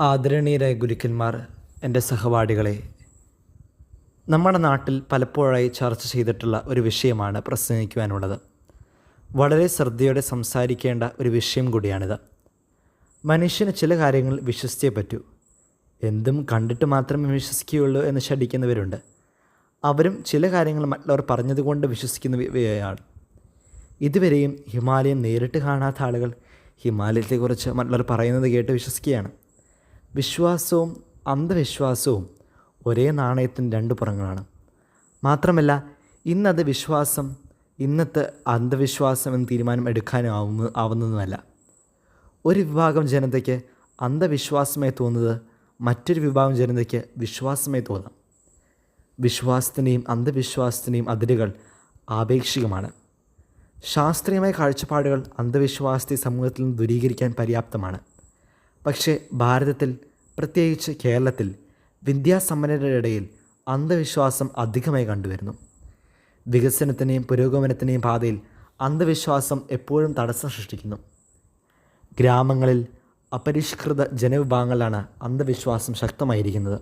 ആദരണീയരായ ഗുരുക്കന്മാർ എന്റെ സഹപാഠികളെ നമ്മുടെ നാട്ടിൽ പലപ്പോഴായി ചർച്ച ചെയ്തിട്ടുള്ള ഒരു വിഷയമാണ് പ്രസംഗിക്കുവാനുള്ളത്. വളരെ ശ്രദ്ധയോടെ സംസാരിക്കേണ്ട ഒരു വിഷയം കൂടിയാണിത്. മനുഷ്യന് ചില കാര്യങ്ങൾ വിശ്വസിച്ചേ പറ്റൂ. എന്തും കണ്ടിട്ട് മാത്രമേ വിശ്വസിക്കുകയുള്ളൂ എന്ന് ശഠിക്കുന്നവരുണ്ട്. അവരും ചില കാര്യങ്ങൾ മറ്റുള്ളവർ പറഞ്ഞതുകൊണ്ട് വിശ്വസിക്കുന്നവയാണ്. ഇതുവരെയും ഹിമാലയം നേരിട്ട് കാണാത്ത ആളുകൾ ഹിമാലയത്തെക്കുറിച്ച് മറ്റുള്ളവർ പറയുന്നത് കേട്ട് വിശ്വസിക്കുകയാണ്. വിശ്വാസവും അന്ധവിശ്വാസവും ഒരേ നാണയത്തിന്റെ രണ്ട് പുറങ്ങളാണ്. മാത്രമല്ല ഇന്നത് വിശ്വാസം ഇന്നത്തെ അന്ധവിശ്വാസം എന്ന് തീരുമാനം എടുക്കാനും ആവുന്ന ആവുന്നതുമല്ല. ഒരു വിഭാഗം ജനതയ്ക്ക് അന്ധവിശ്വാസമായി തോന്നുന്നത് മറ്റൊരു വിഭാഗം ജനതയ്ക്ക് വിശ്വാസമായി തോന്നാം. വിശ്വാസത്തിന്റെയും അന്ധവിശ്വാസത്തിന്റെയും അതിരുകൾ ആപേക്ഷികമാണ്. ശാസ്ത്രീയമായ കാഴ്ചപ്പാടുകൾ അന്ധവിശ്വാസത്തെ സമൂഹത്തിൽ നിന്ന് ദൂരീകരിക്കാൻ പര്യാപ്തമാണ്. പക്ഷേ ഭാരതത്തിൽ പ്രത്യേകിച്ച് കേരളത്തിൽ വിദ്യാസമ്പന്നരുടെ ഇടയിൽ അന്ധവിശ്വാസം അധികമായി കണ്ടുവരുന്നു. വികസനത്തിന്റെയും പുരോഗമനത്തിന്റെയും പാതയിൽ അന്ധവിശ്വാസം എപ്പോഴും തടസ്സം സൃഷ്ടിക്കുന്നു. ഗ്രാമങ്ങളിൽ അപരിഷ്കൃത ജനവിഭാഗങ്ങളിലാണ് അന്ധവിശ്വാസം ശക്തമായിരിക്കുന്നത്.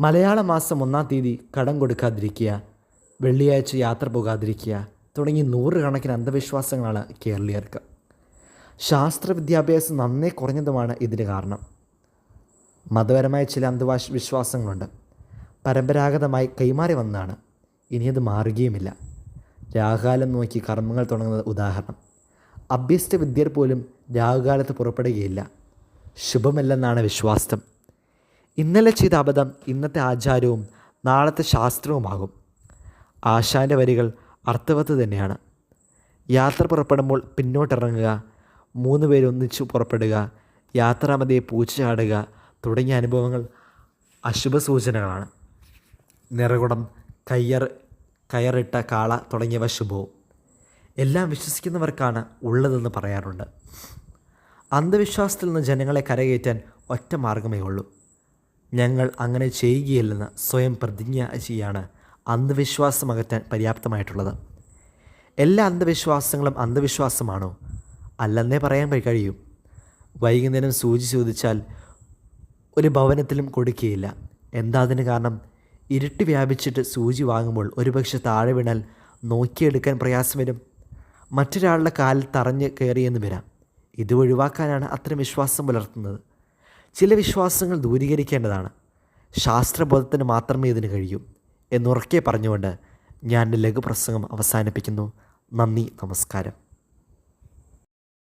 മലയാള മാസം ഒന്നാം തീയതി കടം കൊടുക്കാതിരിക്കുക വെള്ളിയാഴ്ച യാത്ര പോകാതിരിക്കുക തുടങ്ങി നൂറുകണക്കിന് അന്ധവിശ്വാസങ്ങളാണ് കേരളീയർക്ക്. ശാസ്ത്ര വിദ്യാഭ്യാസം നന്നേ കുറഞ്ഞതുമാണ് ഇതിന് കാരണം. മതപരമായ ചില അന്ധവാശ വിശ്വാസങ്ങളുണ്ട്. പരമ്പരാഗതമായി കൈമാറി വന്നതാണ്. ഇനി അത് മാറുകയുമില്ല. രാഹുകാലം നോക്കി കർമ്മങ്ങൾ തുടങ്ങുന്നത് ഉദാഹരണം. അഭ്യസ്ത വിദ്യർ പോലും രാഹുകാലത്ത് പുറപ്പെടുകയില്ല. ശുഭമല്ലെന്നാണ് വിശ്വാസം ഇന്നലെ ചെയ്ത അബദ്ധം ഇന്നത്തെ ആചാരവും നാളത്തെ ശാസ്ത്രവുമാകും. ആശാന്റെ വരികൾ അർത്ഥവത്ത് തന്നെയാണ്. യാത്ര പുറപ്പെടുമ്പോൾ പിന്നോട്ടിറങ്ങുക മൂന്ന് പേരൊന്നിച്ച് പുറപ്പെടുക യാത്രാമതിയെ പൂച്ച ചാടുക തുടങ്ങിയ അനുഭവങ്ങൾ അശുഭ സൂചനകളാണ് നിറകുടം കയ്യർ കയറിട്ട കാള തുടങ്ങിയവ ശുഭവും. എല്ലാം വിശ്വസിക്കുന്നവർക്കാണ് ഉള്ളതെന്ന് പറയാറുണ്ട്. അന്ധവിശ്വാസത്തിൽ നിന്ന് ജനങ്ങളെ കരകയറ്റാൻ ഒറ്റ മാർഗമേ ഉള്ളൂ. ഞങ്ങൾ അങ്ങനെ ചെയ്യുകയില്ലെന്ന് സ്വയം പ്രതിജ്ഞ ചെയ്യാണ് അന്ധവിശ്വാസം അകറ്റാൻ പര്യാപ്തമായിട്ടുള്ളത്. എല്ലാ അന്ധവിശ്വാസങ്ങളും അന്ധവിശ്വാസമാണോ? അല്ലെന്നേ പറയാൻ കഴിയും. വൈകുന്നേരം സൂചി ചോദിച്ചാൽ ഒരു ഭവനത്തിലും കൊടുക്കുകയില്ല. എന്താ അതിന് കാരണം? ഇരുട്ട് വ്യാപിച്ചിട്ട് സൂചി വാങ്ങുമ്പോൾ ഒരുപക്ഷെ താഴെ വീണാൽ നോക്കിയെടുക്കാൻ പ്രയാസം വരും. മറ്റൊരാളുടെ കാലിൽ തറഞ്ഞ് കയറിയെന്ന് വരാം. ഇത് ഒഴിവാക്കാനാണ് അത്തരം വിശ്വാസം പുലർത്തുന്നത്. ചില വിശ്വാസങ്ങൾ ദൂരീകരിക്കേണ്ടതാണ്. ശാസ്ത്രബോധത്തിന് മാത്രമേ ഇതിന് കഴിയൂ എന്നുറക്കെ പറഞ്ഞുകൊണ്ട് ഞാൻ ലഘുപ്രസംഗം അവസാനിപ്പിക്കുന്നു. നന്ദി നമസ്കാരം.